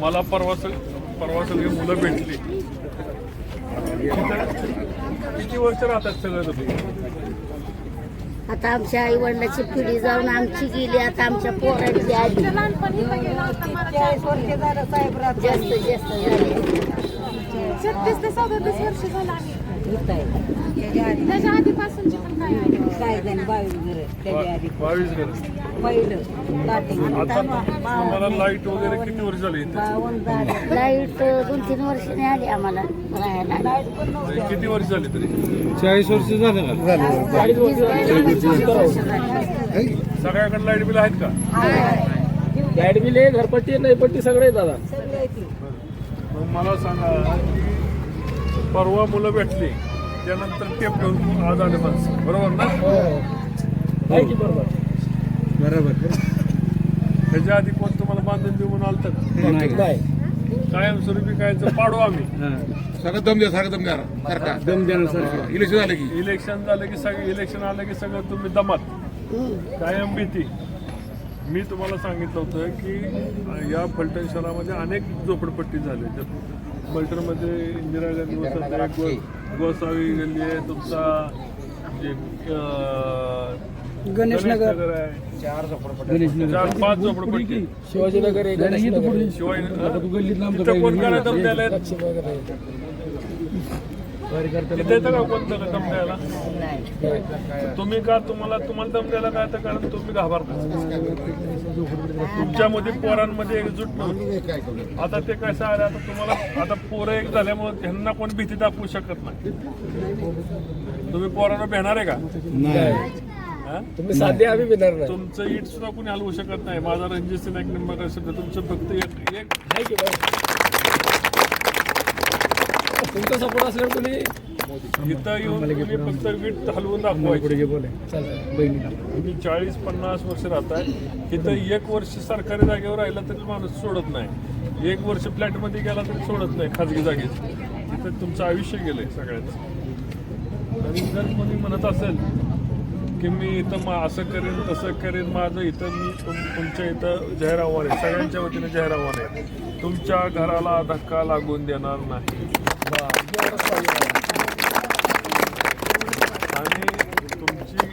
मला परवा सग- परवा सगळी मुलं भेटली. किती वर्ष राहतात सगळं तुम्ही? आता आमच्या आई वडिलाची पिढी जाऊन आमची गेली आता आमच्या पोरांची आली. जास्त जास्त झाले. छत्तीस ते सदतीस वर्ष झालं आम्ही त्याच्या आधीपासूनची पण काय आहे बा- बावीस घर आता तुम्हाला लाइट वगैरे किती वर्ष झाली इथे लाइट दोन तीन वर्षाने आली आम्हाला राहायला किती वर्ष झाली तरी चाळीस वर्ष झालं का? सगळ्याकडे लाइट बिल आहेत का? लाइट बिल आहे घरपट्टी नाही पट्टी सगळे दादा. मग मला सांगा की परवा मुलं भेटली. त्यानंतर टेप घेऊन आज आले माणसं. बरोबर ना? आहे की बरोबर? बरोबर. त्याच्या आधी कोण तुम्हाला बांधून देऊन आलं तर नाही. कायमस्वरूपी कायचं पाडू आम्ही. सगळं दम द्या सगळं दम द्या दम सर इलेक्शन झालं की? इलेक्शन झालं की सगळं इलेक्शन आलं की सगळं तुम्ही दमात कायम भीती. मी तुम्हाला सांगितलं होतं की या फलटण शहरामध्ये अनेक झोपडपट्टी झाल्या त्यात फलटणमध्ये इंदिरा गांधी वसत गो गोसावी गल्ली आहे तुमचा जे गणेशनगर. आहे. गणेशनगर चार पाच झोपडपट्टी. शिवाजीनगर तू गल्लीत लांब तिथं कोण काय दम द्यायला लक्ष वगैरे आहे. कार्यकर्त्याला तिथे दम द्यायला तुम्ही का तुम्हाला तुम्हाला दम द्यायला काय तर कारण तुम्ही घाबरता. तुमच्यामध्ये पोरांमध्ये एकजूट नव्हती आता ते कसं आलं आता तुम्हाला आता पोरं एक झाल्यामुळे त्यांना कोण भीती दाखवू शकत नाही. तुम्ही पोरांना भेणार आहे का? हा? तुम्ही साध्य आम्ही नाही. तुमचं इट सुद्धा कोणी हलवू शकत नाही. माझा रणजित सिंह एक नंबर असेल तर तुमचं फक्त एक एक. आहे की बरं तुमचा सपोर्ट असल्यावर तुम्ही इथं येऊन तुम्ही फक्त वीट हलवून दाखवायची. तुम्ही चाळीस पन्नास वर्ष राहताय. इथं एक वर्ष सरकारी जागेवर राहिला तरी माणूस सोडत नाही. एक वर्ष फ्लॅटमध्ये गेला तरी सोडत नाही खाजगी जागेत. तिथं तुमचं आयुष्य गेलंय सगळ्याचं. आणि जर कोणी म्हणत असेल की मी इथं मग असं करेन तसं करेन. माझं इथं मी तुम तुमच्या इथं जाहीर आव्हान आहे. सगळ्यांच्या वतीने जाहीर आव्हान आहे. तुमच्या घराला धक्का लागून देणार नाही. आणि तुमची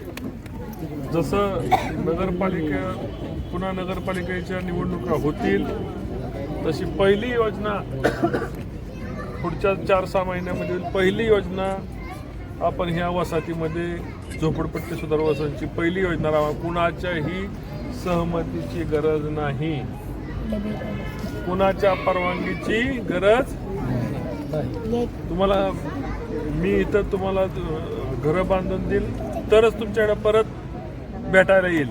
जसं नगरपालिका पुन्हा नगरपालिकेच्या निवडणुका होतील तशी पहिली योजना पुढच्या चार सहा महिन्यामध्ये पहिली योजना आपण ह्या वसाहतीमध्ये झोपडपट्टी सुधारवासांची पहिली योजना राहा कुणाच्याही सहमतीची गरज नाही. कुणाच्या परवानगीची गरज तुम्हाला मी इथं तुम्हाला घरं बांधून देईल तरच तुमच्याकडे परत भेटायला येईल.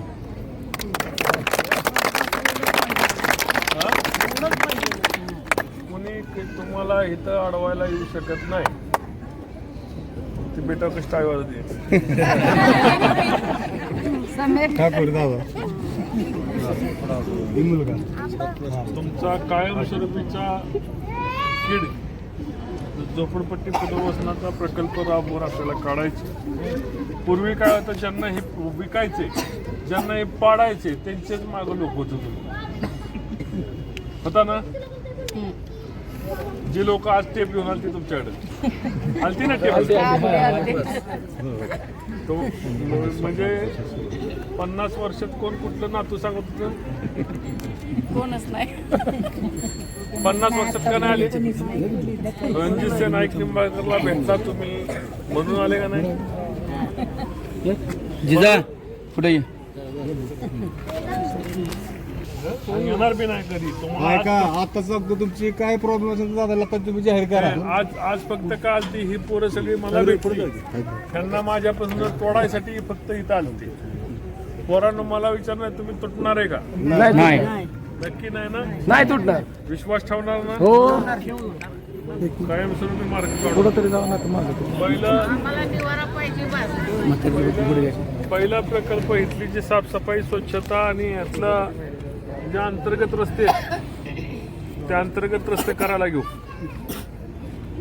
कोणी तुम्हाला इथं अडवायला येऊ शकत नाही. बेटा कशी टाळी वाजते ठाकूर दादा? ही. मुलगा तुमचा कायमस्वरूपीचा कीड झोपडपट्टी पुनर्वसनाचा प्रकल्प राबवून आपल्याला काढायचे. पूर्वी काय होतं ज्यांना हे विकायचे ज्यांना हे पाडायचे त्यांचेच मागं लोक होत होता ना? जी लोक आज टेप घेऊन आलती तुमच्याकडे. आलती ना टेप? तो म्हणजे पन्नास वर्षात कोण कुठलं नातू सांगत होतं? कोणच नाही. पन्नास वर्षात का नाही आले? रणजित सिंह नाईक निंबाळकरला भेटला तुम्ही. म्हणून आले का नाही? जिजा पुढे ये. आणि येणार बी नाही कधी. तुम्हाला ऐका आज- आता सांगतो तुमची काय प्रॉब्लेम असेल तर दादाला तर तुम्ही जाहीर करा. आज आज फक्त का आलती ही पोरं सगळी मला भेटली. त्यांना माझ्यापासून तोडायसाठी फक्त इथं आलती पोरांना मला विचारणार तुम्ही तुटणार आहे का? नाही. नक्की नाही ना? नाही तुटणार. विश्वास ठेवणार ना? हो. कायमस्वरूपी मार्ग काढू तरी जाऊ नका माझं पहिलं आम्हाला निवारा पाहिजे बस. पहिला प्रकल्प इथली जी साफसफाई स्वच्छता आणि यातला जे अंतर्गत रस्ते त्या अंतर्गत रस्ते करायला घेऊ.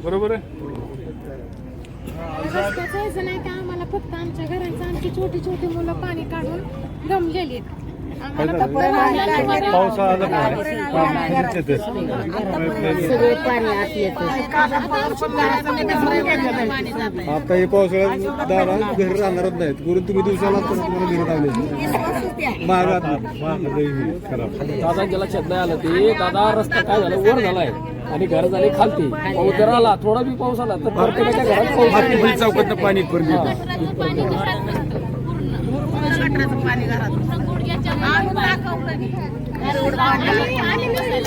बरोबर आहे? रस्त्याचं यायचं नाही का? आम्हाला फक्त आमच्या घरांचं आमची छोटी छोटी मुलं पाणी काढून गमलेली आहेत. आम्हाला फक्त आला पाणी आत येतं आता हे पावसाळ्यात दादा घरी राहणारच नाहीत. करून तुम्ही दिवसाला तुम्हाला घरी लावले खराब दादांच्या लक्षात नाही आलं. ते दादा रस्ता काय झाला? वर झालाय. आणि घर झाले खालती. पाऊस जर आला थोडा बी पाऊस आला तर घरात पाऊस चौकात पाणी म्हणजे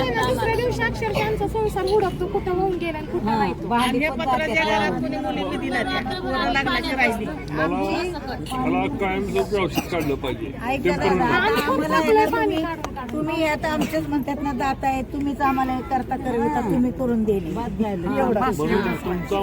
ना दुसऱ्या दिवशी संसार हुडकतो कुठं होऊन गेला आणि कुठं नाही तो. मला मला कायमस्वरूपी औषध काढलं पाहिजे. आणि फक्त आपलं पाणी काढून काढून. तुम्ही आता आमच्याच म्हणतात ना दाता आहे तुम्हीच आम्हाला हे करता करविता तुम्ही करून दिली एवढं. म्हणून तुमचा